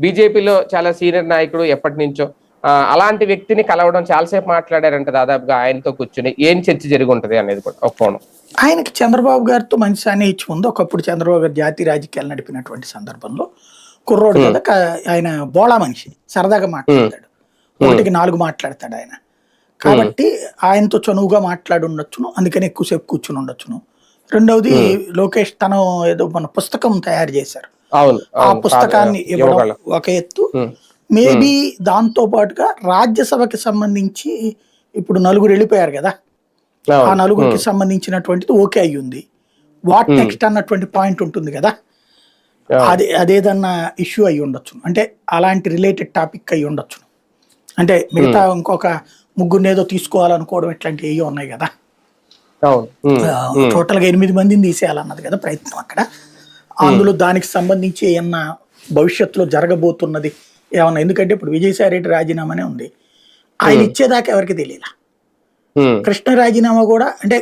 బీజేపీలో చాలా సీనియర్ నాయకుడు ఎప్పటి నుంచో. అలాంటి వ్యక్తిని కలవడం చాలాసేపు మాట్లాడారంట దాదాపుగా ఆయనతో కూర్చుని. ఏం చర్చ జరిగి ఉంటది అనేది కూడా ఒక కోణం. ఆయనకి చంద్రబాబు గారితో మంచి సాన్నిహిత్యం ఉంది. ఒకప్పుడు చంద్రబాబు గారు జాతీయ రాజకీయాలు నడిపినటువంటి సందర్భంలో కుర్రోడు కదా ఆయన బోళా మనిషి సరదాగా మాట్లాడతాడు. ఒకటికి నాలుగు మాట్లాడతాడు ఆయన. కాబట్టి ఆయనతో చనువుగా మాట్లాడి ఉండొచ్చును అందుకని ఎక్కువసేపు కూర్చుని ఉండొచ్చును. రెండవది లోకేష్ తను ఏదో మన పుస్తకం తయారు చేశారు. అవును ఆ. పుస్తకాన్ని ఇవ్వడం. ఒక ఎత్తు. మేబీ దాంతో పాటుగా రాజ్యసభకి సంబంధించి ఇప్పుడు నలుగురు వెళ్ళిపోయారు కదా? ఆ. నలుగురికి సంబంధించినటువంటిది ఓకే అయ్యి ఉంది వాట్ నెక్స్ట్ అన్నటువంటి పాయింట్ ఉంటుంది కదా. అది అదేదన్నా ఇష్యూ అయి ఉండొచ్చు. అంటే అలాంటి రిలేటెడ్ టాపిక్ అయి ఉండొచ్చు. అంటే మిగతా ఇంకొక ముగ్గురిని ఏదో తీసుకోవాలనుకోవడం ఇట్లాంటివి ఏవో ఉన్నాయి కదా? అవును. ఉమ్, టోటల్గా ఎనిమిది మందిని తీసేయాలన్నది కదా ప్రయత్నం అక్కడ? అందులో దానికి సంబంధించి ఏమన్నా భవిష్యత్తులో జరగబోతున్నది ఏమన్నా? ఎందుకంటే ఇప్పుడు విజయసాయి రెడ్డి రాజీనామానే ఉంది. ఆయన ఇచ్చేదాకా ఎవరికి తెలియలా? కృష్ణ రాజీనామా కూడా అంటే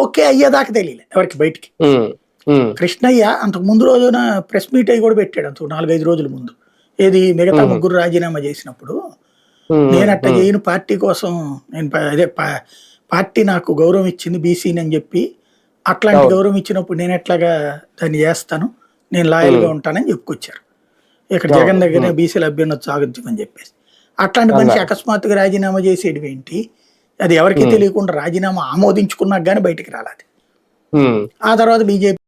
ఓకే అయ్యేదాకా తెలియలే ఎవరికి బయటికి. కృష్ణయ్య అంతకు ముందు రోజున ప్రెస్ మీట్ అయ్యి కూడా పెట్టాడు అంతకు నాలుగైదు రోజుల ముందు. ఏది మిగతా ముగ్గురు రాజీనామా చేసినప్పుడు నేను అట్ట చేయను పార్టీ కోసం నేను అదే పార్టీ నాకు గౌరవం ఇచ్చింది బీసీని అని చెప్పి అట్లాంటి గౌరవం ఇచ్చినప్పుడు నేను ఎట్లాగా దాన్ని చేస్తాను? నేను లాయల్గా ఉంటానని చెప్పుకొచ్చారు. ఇక్కడ జగన్ దగ్గర బీసీల అభ్యర్థి సాగుద్యం అని చెప్పేసి. అట్లాంటి మనిషి అకస్మాత్తుగా రాజీనామా చేసేది ఏంటి? అది ఎవరికి తెలియకుండా రాజీనామా ఆమోదించుకున్నాక కానీ బయటికి రాలేదు. ఆ తర్వాత బీజేపీ